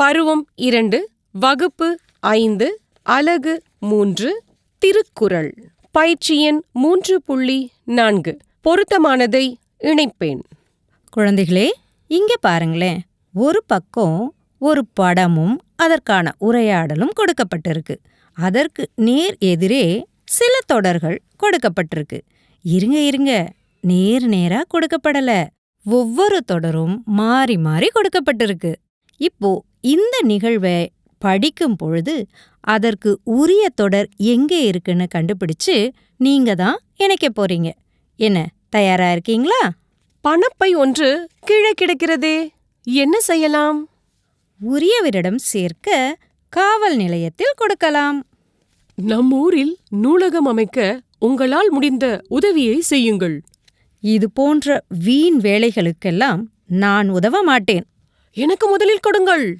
பருவம் இரண்டு வகுப்பு ஐந்து அலகு மூன்று திருக்குறள். பயிற்சி எண் மூன்று புள்ளி நான்கு. பொருத்தமானதை இணைப்பேன். குழந்தைகளே இங்க பாருங்களேன். ஒரு பக்கம் ஒரு படமும் அதற்கான உரையாடலும் கொடுக்கப்பட்டிருக்கு. அதற்கு நேர் எதிரே சில தொடர்கள் கொடுக்கப்பட்டிருக்கு. இருங்க இருங்க. நேர் நேரா கொடுக்கப்படல. ஒவ்வொரு தொடரும் மாறி மாறி கொடுக்கப்பட்டிருக்கு. இப்போ இந்த நிகழ்வை படிக்கும் பொழுது அதற்கு உரிய தொடர் எங்கே இருக்குன்னு கண்டுபிடிச்சு நீங்க தான் இணைக்க போறீங்க. என்ன தயாரா இருக்கீங்களா? பணப்பை ஒன்று கீழே கிடக்கிறதே என்ன செய்யலாம்? உரியவரிடம் சேர்க்க காவல் நிலையத்தில் கொடுக்கலாம். நம் ஊரில் நூலகம் அமைக்க உங்களால் முடிந்த உதவியை செய்யுங்கள். இது போன்ற வீண் வேலைகளுக்கெல்லாம் நான் உதவ மாட்டேன். எனக்கு முதலில் கொடுங்கள்.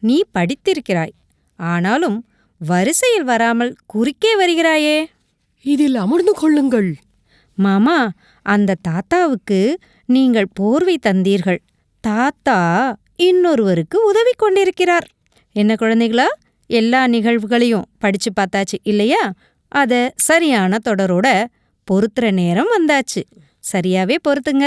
நீ படித்திருக்கிறாய். ஆனாலும் வரிசையில் வராமல் குறுக்கே வருகிறாயே. இதில் அமர்ந்து கொள்ளுங்கள். மாமா அந்த தாத்தாவுக்கு நீங்கள் போர்வை தந்தீர்கள். தாத்தா இன்னொருவருக்கு உதவி கொண்டிருக்கிறார். என்ன குழந்தைகளா? எல்லா நிகழ்வுகளையும் படிச்சு பார்த்தாச்சு இல்லையா? அத சரியான தொடரோட பொருத்துற நேரம் வந்தாச்சு. சரியாவே பொருத்துங்க